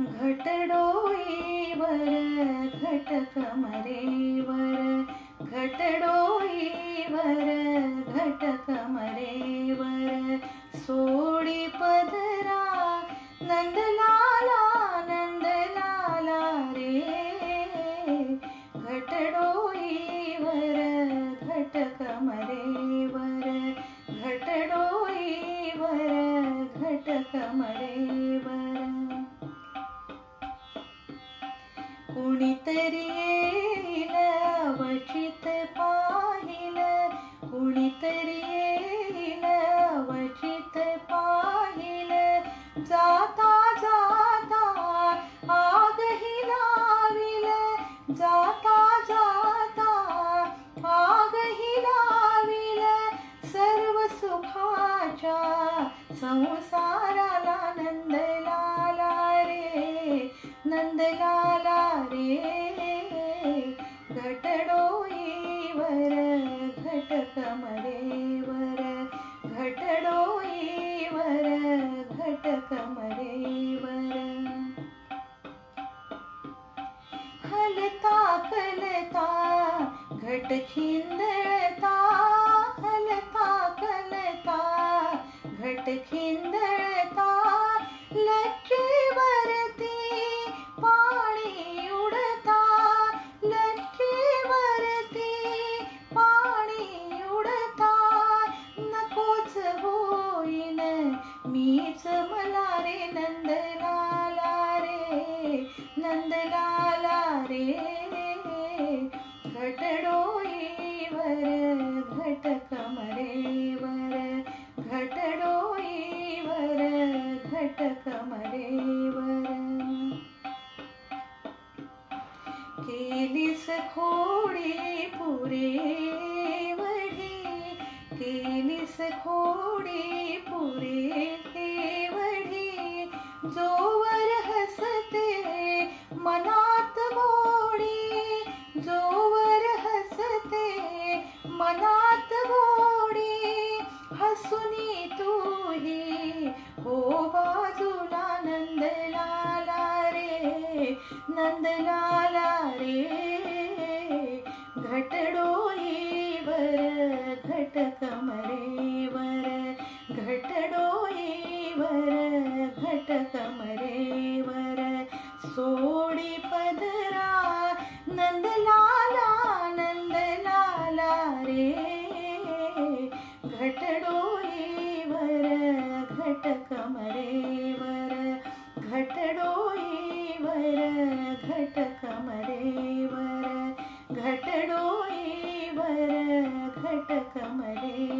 टडो वर घट कमरे वर. घटडो य भटकमरे कुणीतरी येईल वचित पाहिल. कुणीतरी येईल वचित पाहिल. जाता जाता आगही लाविल. जाता जाता आगही लाविल. सर्व सुखाच्या संसाराला नंदलाला लाला रे. घटडोईवर घट कमरेवर. घटडोईवर घट कमरेवर. हलता कलता घट खिंदळता हलता कलता. घट खिंदळता नंदलाला रे. घटडोईवर घट कमरेवर घटडोईवर घट कमरेवर केलीस खोडी पुरे वढी केलीस खोडी नंदलाला रे घटडोईवर घट कमरेवर घटडोईवर घट कमरेवर सोडी पदरा नंदलाला नंदलाला रे घटडोईवर घट कमरेवर घट कमरेवर घटडोईवर घट कमरेवर